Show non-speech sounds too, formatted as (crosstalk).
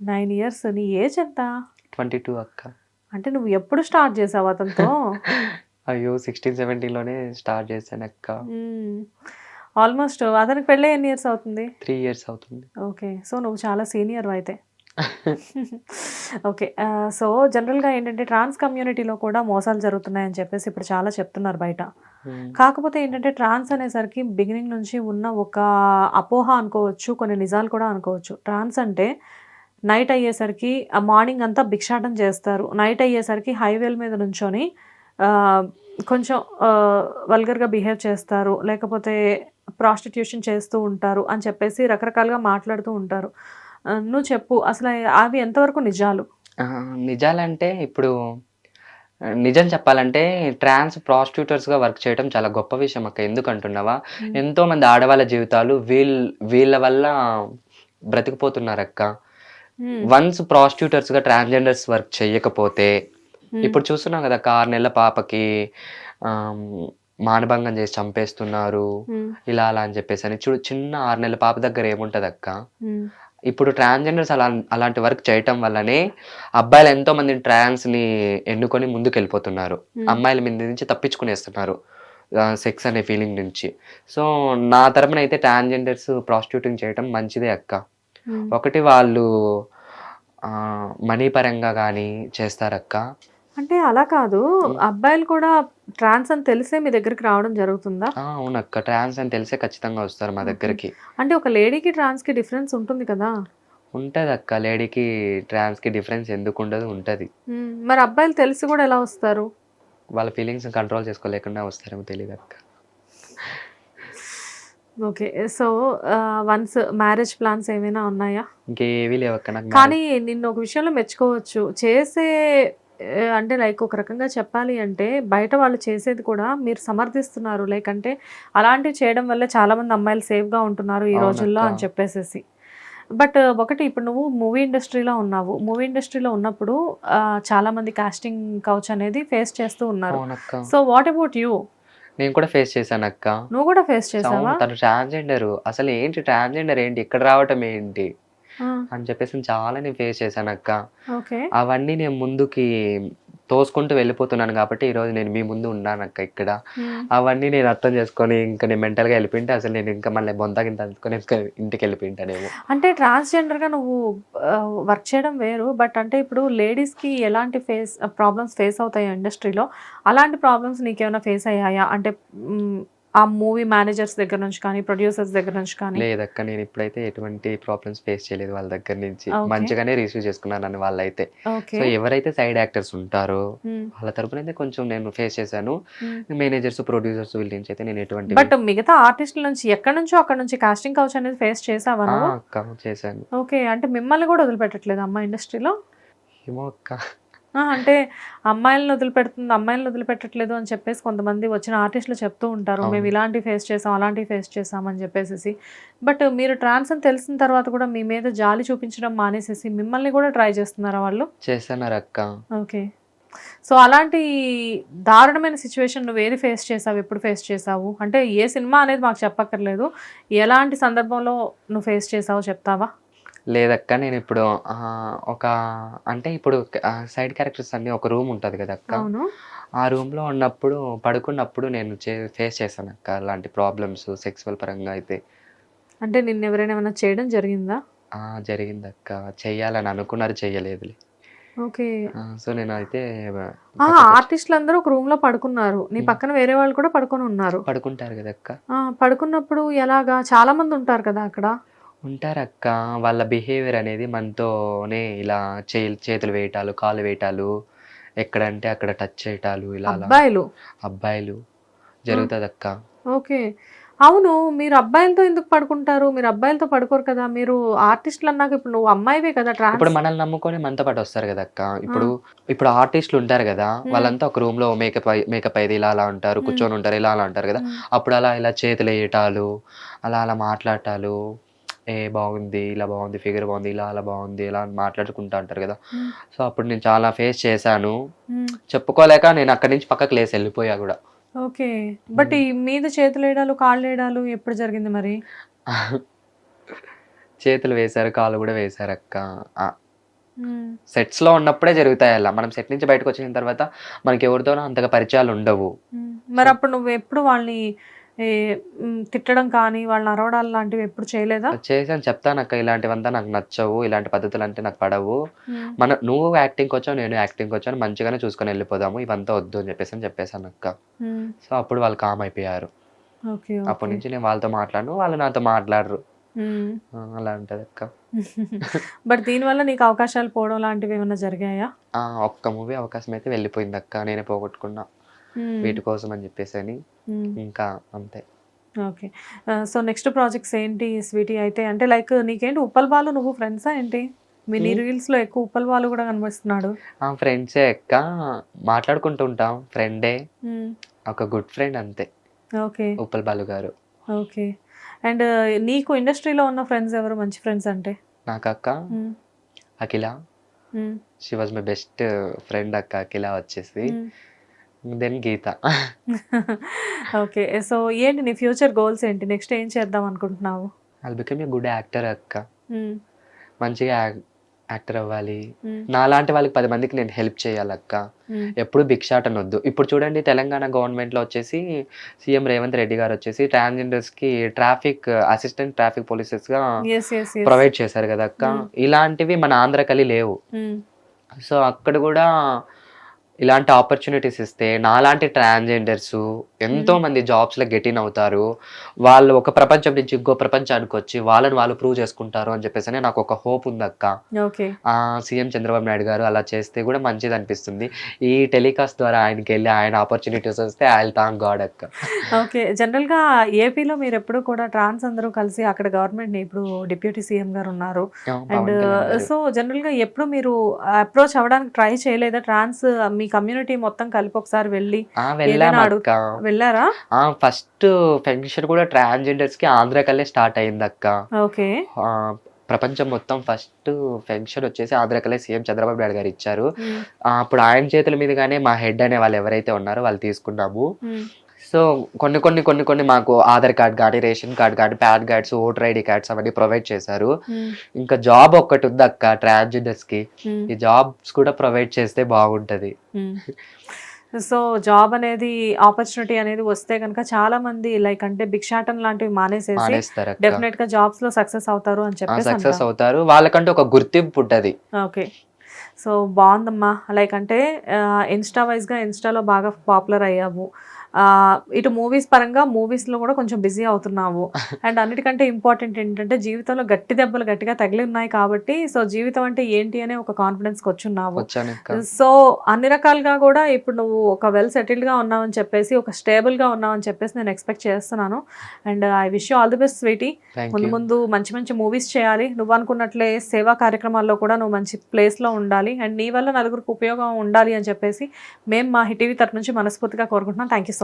Nine years నీ age ఎంత? Twenty two అక్క. అంటే నువ్వు ఎప్పుడు స్టార్ట్ చేసావు అతనితో? (laughs) అయ్యో సిక్స్టీన్ సెవెంటీన్లోనే స్టార్ట్ చేశాను అక్క. ఆల్మోస్ట్ అతనికి పెళ్ళి ఎన్ని ఇయర్స్ అవుతుంది? త్రీ ఇయర్స్ అవుతుంది. ఓకే సో నువ్వు చాలా సీనియర్ అయితే. (laughs) ఓకే సో జనరల్గా ఏంటంటే ట్రాన్స్ కమ్యూనిటీలో కూడా మోసాలు జరుగుతున్నాయని చెప్పేసి ఇప్పుడు చాలా చెప్తున్నారు బయట. కాకపోతే ఏంటంటే ట్రాన్స్ అనేసరికి బిగినింగ్ నుంచి ఉన్న ఒక అపోహ అనుకోవచ్చు కొన్ని నిజాలు కూడా అనుకోవచ్చు. ట్రాన్స్ అంటే నైట్ అయ్యేసరికి ఆ మార్నింగ్ అంతా భిక్షాటం చేస్తారు. నైట్ అయ్యేసరికి హైవేల మీద నుంచొని కొంచెం వల్గర్గా బిహేవ్ చేస్తారు. లేకపోతే ప్రాస్టిట్యూషన్ చేస్తూ ఉంటారు అని చెప్పేసి రకరకాలుగా మాట్లాడుతూ ఉంటారు. నువ్వు చెప్పు అసలు అవి ఎంతవరకు నిజాలు? నిజాలంటే ఇప్పుడు నిజం చెప్పాలంటే ట్రాన్స్ ప్రాస్టిట్యూటర్స్గా వర్క్ చేయడం చాలా గొప్ప విషయం అక్క. ఎందుకు అంటున్నావా Hmm. ఎంతో మంది ఆడవాళ్ళ జీవితాలు వీళ్ళ వీళ్ళ వల్ల బ్రతికిపోతున్నారు అక్క Hmm. వన్స్ ప్రాస్టిట్యూటర్స్గా ట్రాన్స్జెండర్స్ వర్క్ చేయకపోతే Hmm. ఇప్పుడు చూస్తున్నాం కదా అక్క, ఆరు నెలల పాపకి మానభంగం చేసి చంపేస్తున్నారు Hmm. ఇలా అలా అని చెప్పేసి అని చూడు చిన్న ఆరు నెలల పాప దగ్గర ఏముంటది అక్క. ఇప్పుడు ట్రాన్స్జెండర్స్ అలా అలాంటి వర్క్ చేయటం వల్లనే అబ్బాయిలు ఎంతో మంది ట్రాన్స్ని ఎన్నుకొని ముందుకు వెళ్ళిపోతున్నారు. అమ్మాయిల మీద నుంచి తప్పించుకునేస్తున్నారు సెక్స్ అనే ఫీలింగ్ నుంచి సో నా తరపున అయితే ట్రాన్స్జెండర్స్ ప్రాస్టిట్యూటింగ్ చేయటం మంచిదే అక్క. ఒకటి వాళ్ళు మనీ పరంగా కానీ చేస్తారక్క? అంటే అలా కాదు. అబ్బాయిలు కూడా ట్రాన్స్ అని తెలిసే మీ దగ్గరికి రావడం జరుగుతుందా? అవునక్క. ట్రాన్స్ అని తెలిసే ఖచ్చితంగా వస్తారు మా Okay. దగ్గరికి. అంటే ఒక లేడీకి ట్రాన్స్కి డిఫరెన్స్ ఉంటుంది కదా? ఉంటది అక్క లేడీకి ట్రాన్స్కి డిఫరెన్స్ ఎందుకు ఉండదు ఉంటది. మరి అబ్బాయిలు తెలిసి కూడా ఎలా వస్తారు? వాళ్ళ ఫీలింగ్స్ కంట్రోల్ చేసుకోలేకుండా వస్తారేమో తెలియదు అక్క okay. So once marriage plans ఏమైనా ఉన్నాయా? ఇంకేవీ లేవక్క కానీ నిన్ను ఒక విషయంలో మెచ్చుకోవచ్చు. చేసే అంటే లైక్ ఒక రకంగా చెప్పాలి అంటే బయట వాళ్ళు చేసేది కూడా మీరు సమర్థిస్తున్నారు. లైక్ అంటే అలాంటివి చేయడం వల్ల చాలా మంది అమ్మాయిలు సేఫ్గా ఉంటున్నారు ఈ. రోజుల్లో అని చెప్పేసేసి. బట్ ఒకటి ఇప్పుడు నువ్వు మూవీ ఇండస్ట్రీలో ఉన్నావు. మూవీ ఇండస్ట్రీలో ఉన్నప్పుడు చాలా మంది కాస్టింగ్ కౌచ్ అనేది ఫేస్ చేస్తూ ఉన్నారు. సో వాట్ అబౌట్ యూ నేను కూడా ఫేస్ చేశాను అక్క. నువ్వు కూడా ఫేస్ చేసావా? తను ట్రాన్స్జెండర్ అసలు ఏంటి ట్రాన్స్జెండర్ ఏంటి? ఇక్కడ రావటం ఏంటి? అని చెప్పేసి చాలా నేను ఫేస్ చేశాను అక్క. అవన్నీ నేను ముందుకి తోసుకుంటూ వెళ్ళిపోతున్నాను కాబట్టి ఈరోజు నేను మీ ముందు ఉన్నాను అక్క ఇక్కడ. అవన్నీ నేను అర్థం చేసుకొని ఇంకా నేను మెంటల్గా వెళ్ళిపోయింటే అసలు నేను ఇంకా మళ్ళీ బొంతకింత అందుకొని ఇంకా ఇంటికి వెళ్ళిపోయింటానేమో అంటే ట్రాన్స్జెండర్గా నువ్వు వర్క్ చేయడం వేరు బట్ అంటే ఇప్పుడు లేడీస్కి ఎలాంటి ఫేస్ ప్రాబ్లమ్స్ ఫేస్ అవుతాయి ఇండస్ట్రీలో అలాంటి ప్రాబ్లమ్స్ నీకేమైనా ఫేస్ అయ్యాయా? అంటే ఆ మూవీ మేనేజర్స్ దగ్గర నుంచి కానీ ప్రొడ్యూసర్స్ దగ్గర నుంచి కానీ? లేదక్క నేను ఇప్పుడైతే ఎటువంటి ప్రాబ్లమ్స్ ఫేస్ చేయలేదు వాళ్ళ దగ్గర నుంచి. మంచిగానే రిసీవ్ చేసుకున్నాను నన్ను వాళ్ళైతే సో ఎవరైతే సైడ్ యాక్టర్స్ ఉంటారో వాళ్ళ తరపున అయితే కొంచెం నేను ఫేస్ చేశాను. మేనేజర్స్ ప్రొడ్యూసర్స్ వీళ్ళ నుంచి అయితే నేను ఎటువంటి బట్ మిగతా ఆర్టిస్టుల నుంచి ఎక్కడి నుంచో అక్కడ నుంచి కాస్టింగ్ కౌచ్ అనేది ఫేస్ చేసావా చేశాను. ఓకే. అంటే మిమ్మల్ని కూడా వదిలిపెట్టట్లేదు అమ్మ ఇండస్ట్రీలో ఏమో అక్క. అంటే అమ్మాయిలను వదిలిపెడుతుంది అమ్మాయిలను వదిలిపెట్టట్లేదు అని చెప్పేసి కొంతమంది వచ్చిన ఆర్టిస్టులు చెప్తూ ఉంటారు. మేము ఇలాంటివి ఫేస్ చేసాం అలాంటివి ఫేస్ చేసాం అని చెప్పేసి బట్ మీరు ట్రాన్స్ అని తెలిసిన తర్వాత కూడా మీ మీద జాలి చూపించడం మానేసేసి మిమ్మల్ని కూడా ట్రై చేస్తున్నారా వాళ్ళు? చేస్తున్నారు అక్క? ఓకే. సో అలాంటి దారుణమైన సిచ్యువేషన్ నువ్వు ఏది ఫేస్ చేసావు ఎప్పుడు ఫేస్ చేసావు? అంటే ఏ సినిమా అనేది మాకు చెప్పక్కర్లేదు. ఎలాంటి సందర్భంలో నువ్వు ఫేస్ చేసావో చెప్తావా? లేదక్క నేను ఇప్పుడు ఒక అంటే ఇప్పుడు సైడ్ క్యారెక్టర్స్ అన్ని ఒక రూమ్ ఉంటది కదా అక్క? ఆ రూమ్లో ఉన్నప్పుడు పడుకున్నప్పుడు నేను ఫేస్ చేశాను అక్క అలాంటి ప్రాబ్లమ్స్ సెక్సువల్ పరంగా అయితే. అంటే నిన్ను ఎవరైనా ఏమైనా చేయడం జరిగిందా? జరిగింది అక్క. చెయ్యాలని అనుకున్నారు చెయ్యలేదులే. ఓకే. సో నేను అయితే ఆర్టిస్టులు అందరూ ఒక రూమ్లో పడుకున్నారు. నీ. పక్కన వేరే వాళ్ళు కూడా పడుకొని ఉన్నారు. పడుకుంటారు కదా అక్క? పడుకున్నప్పుడు ఎలాగా? చాలా మంది ఉంటారు కదా అక్కడ? ఉంటారు అక్క వాళ్ళ బిహేవియర్ అనేది మనతోనే ఇలా చేయి చేతులు వేయటాలు కాళ్ళు వేయటాలు ఎక్కడంటే అక్కడ టచ్ చేయటాలు ఇలా అలా అబ్బాయిలు? అబ్బాయిలు. జరుగుతుంది అక్క ఓకే. అవును మీరు అబ్బాయిలతో ఎందుకు పడుకుంటారు? మీరు అబ్బాయిలతో పడుకోరు కదా. మీరు ఆర్టిస్టులు అన్నాక ఇప్పుడు నువ్వు అమ్మాయివే కదా ట్రాన్స్ ఇప్పుడు మనల్ని నమ్ముకొని మనతో పాటు వస్తారు కదా అక్క ఇప్పుడు ఇప్పుడు ఆర్టిస్టులు ఉంటారు కదా వాళ్ళంతా ఒక రూమ్లో మేకప్ మేకప్ అయ్యేది ఇలా అలా ఉంటారు. కూర్చొని ఉంటారు ఇలా అలా ఉంటారు కదా. అప్పుడు అలా ఇలా చేతులు వేయటాలు అలా అలా మాట్లాడటాలు ఏ బాగుంది ఇలా బాగుంది ఫిగర్ బాగుంది ఇలా అలా బాగుంది ఇలా అని మాట్లాడుకుంటా ఉంటారు కదా. సో అప్పుడు నేను చాలా ఫేస్ చేశాను. చెప్పుకోలేక నేను అక్కడి నుంచి పక్కకు లేసి వెళ్ళిపోయా కూడా. ఓకే. బట్ ఈ మీద చేతులు వేయడాలు కాళ్ళు వేయడాలు ఎప్పుడు జరిగింది మరి? (laughs) చేతులు వేశారు కాళ్ళు కూడా వేశారు అక్క. సెట్స్లో ఉన్నప్పుడే జరుగుతాయి అలా. మనం సెట్ నుంచి బయటకు వచ్చిన తర్వాత మనకి ఎవరితోనో అంతగా పరిచయాలు ఉండవు. మరి అప్పుడు నువ్వు ఎప్పుడు వాళ్ళని తిట్టడం కానీ వాళ్ళని అరవడాలు లాంటివి ఎప్పుడు చేయలేదా? చేసాను చెప్తాను అక్క ఇలాంటివంతా నాకు నచ్చవు ఇలాంటి పద్ధతులు అంటే నాకు పడవు. మన నువ్వు యాక్టింగ్కి వచ్చావు నేను యాక్టింగ్కి వచ్చాను మంచిగానే చూసుకొని వెళ్ళిపోదాము ఇవంతా వద్దు అని చెప్పేసి అని చెప్పేసాను అక్క. సో అప్పుడు వాళ్ళు కామ్ అయిపోయారు. అప్పటి. నుంచి నేను వాళ్ళతో మాట్లాడను వాళ్ళు నాతో మాట్లాడరు. అలా ఉంటది అక్క (laughs) బట్ దీనివల్ల నీకు అవకాశాలు పోవడం లాంటివి ఏమైనా జరిగాయా? ఒక్క మూవీ అవకాశం అయితే వెళ్ళిపోయింది అక్క నేనే పోగొట్టుకున్నా. వీటి కోసం అని చెప్పేసి అని మ్మ్. ఇంకా అంతే. ఓకే సో నెక్స్ట్ ప్రాజెక్ట్స్ ఏంటి స్వీటీ? అయితే అంటే లైక్ నీకేంటి ఉప్పల్ బాలు నువ్వు ఫ్రెండ్సా ఏంటి? మీ నీ Hmm. రీల్స్లో ఎక్కువ ఉప్పల్ బాలు కూడా కనిపిస్తున్నాడు ఆ ఫ్రెండ్సే అక్క. మాట్లాడుకుంటూ ఉంటాం ఫ్రెండే. ఒక గుడ్ ఫ్రెండ్ అంతే. Okay Uppal Balu garu. Okay and నీకు ఇండస్ట్రీలో ఉన్న ఫ్రెండ్స్ ఎవరు? మంచి ఫ్రెండ్స్ అంటే? నాకు అక్క. Akhila. She was my best friend అక్క అఖిల వచ్చేసి. దెన్ గీత ఓకే సో ఏంటి నీ ఫ్యూచర్ గోల్స్ ఏంటి నెక్స్ట్ ఏం చేద్దాం అనుకుంటున్నావు I become a good actor అక్క మ్మ్. మంచిగా యాక్టర్ అవ్వాలి మ్మ్. నాలాంటి వాళ్ళకి పది మందికి నేను హెల్ప్ చేయాలక్క మ్మ్. ఎప్పుడు భిక్షాటన వద్దు ఇప్పుడు చూడండి తెలంగాణ గవర్నమెంట్లో వచ్చేసి సీఎం రేవంత్ రెడ్డి గారు వచ్చేసి ట్రాన్స్జెండర్స్కి ట్రాఫిక్ అసిస్టెంట్ ట్రాఫిక్ పోలీసెస్గా. ప్రొవైడ్ చేశారు కదా అక్క. ఇలాంటివి మన ఆంధ్రకలి లేవు. సో అక్కడ కూడా ఇలాంటి ఆపర్చునిటీస్ ఇస్తే నాలాంటి ట్రాన్స్జెండర్స్ ఎంతో మంది జాబ్స్లో గెట్ ఇన్ అవుతారు. వాళ్ళు ఒక ప్రపంచం నుంచి ఇంకో ప్రపంచానికి వచ్చి వాళ్ళని వాళ్ళు ప్రూవ్ చేసుకుంటారు అని చెప్పేసి నాకు ఒక హోప్ ఉంది అక్క. సీఎం చంద్రబాబు నాయుడు గారు అలా చేస్తే కూడా మంచిది అనిపిస్తుంది. ఈ టెలికాస్ట్ ద్వారా ఆయనకి వెళ్ళి ఆయన ఆపర్చునిటీస్ వస్తే ఐ థాంక్ గాడ్ అక్క. ఓకే జనరల్గా ఏపీలో మీరు ఎప్పుడు కూడా ట్రాన్స్ అందరూ కలిసి అక్కడ గవర్నమెంట్ ఇప్పుడు డిప్యూటీ సీఎం గారు ఉన్నారు. అండ్. సో జనరల్గా ఎప్పుడు మీరు అప్రోచ్ అవ్వడానికి ట్రై చేయలేదా? ట్రాన్స్ మీ కమ్యూనిటీ మొత్తం కలిపి ఒకసారి వెళ్ళి వెళ్ళారా? ఫస్ట్ ఫంక్షన్ కూడా ట్రాన్స్జెండర్స్కి ఆంధ్రకల్లే స్టార్ట్ అయింది అక్క. ఓకే. ప్రపంచం మొత్తం ఫస్ట్ ఫంక్షన్ వచ్చేసి ఆంధ్రకలే సీఎం చంద్రబాబు నాయుడు గారు ఇచ్చారు. అప్పుడు ఆయన చేతుల మీదుగానే మా హెడ్ అనే వాళ్ళు ఎవరైతే ఉన్నారో వాళ్ళు తీసుకున్నాము. సో కొన్ని కొన్ని కొన్ని కొన్ని మాకు ఆధార్ కార్డ్ కానీ రేషన్ కార్డ్ కానీ PAN cards voter ID cards అవన్నీ ప్రొవైడ్ చేశారు. ఇంకా జాబ్ ఒక్కటి ఉంది అక్క ట్రాన్స్జెండర్స్కి. ఈ జాబ్స్ కూడా ప్రొవైడ్ చేస్తే బాగుంటది. సో జాబ్ అనేది ఆపర్చునిటీ అనేది వస్తే కనుక చాలా మంది లైక్ అంటే భిక్షాటం లాంటివి మానేసేసి డెఫినెట్గా జాబ్స్లో సక్సెస్ అవుతారు అని చెప్పేసి సక్సెస్. అవుతారు. వాళ్ళకంటే ఒక గుర్తింపు ఉంటది. ఓకే. సో బాగుందమ్మా. లైక్ అంటే ఇన్స్టా వైజ్గా ఇన్స్టాలో బాగా పాపులర్ అయ్యావు. ఆ, ఇటు మూవీస్ పరంగా మూవీస్లో కూడా కొంచెం బిజీ అవుతున్నావు. (laughs) అండ్ అన్నిటికంటే ఇంపార్టెంట్ ఏంటంటే జీవితంలో గట్టి దెబ్బలు గట్టిగా తగిలి ఉన్నాయి కాబట్టి సో జీవితం అంటే ఏంటి అనే ఒక కాన్ఫిడెన్స్కి వచ్చున్నావు. వచ్చాను అక్క. సో అన్ని రకాలుగా కూడా ఇప్పుడు నువ్వు ఒక వెల్ సెటిల్డ్గా ఉన్నావని చెప్పేసి ఒక స్టేబుల్గా ఉన్నావని చెప్పేసి నేను ఎక్స్పెక్ట్ చేస్తున్నాను. And I wish all the best Sweety ముందు ముందు మంచి మంచి మూవీస్ చేయాలి. నువ్వు అనుకున్నట్లే సేవా కార్యక్రమాల్లో కూడా నువ్వు మంచి ప్లేస్లో ఉండాలి. అండ్ నీ వల్ల నలుగురికి ఉపయోగం ఉండాలి అని చెప్పేసి మేము మా హిటీవీ తరఫు నుంచి మనస్ఫూర్తిగా కోరుకుంటున్నాం. Thank you so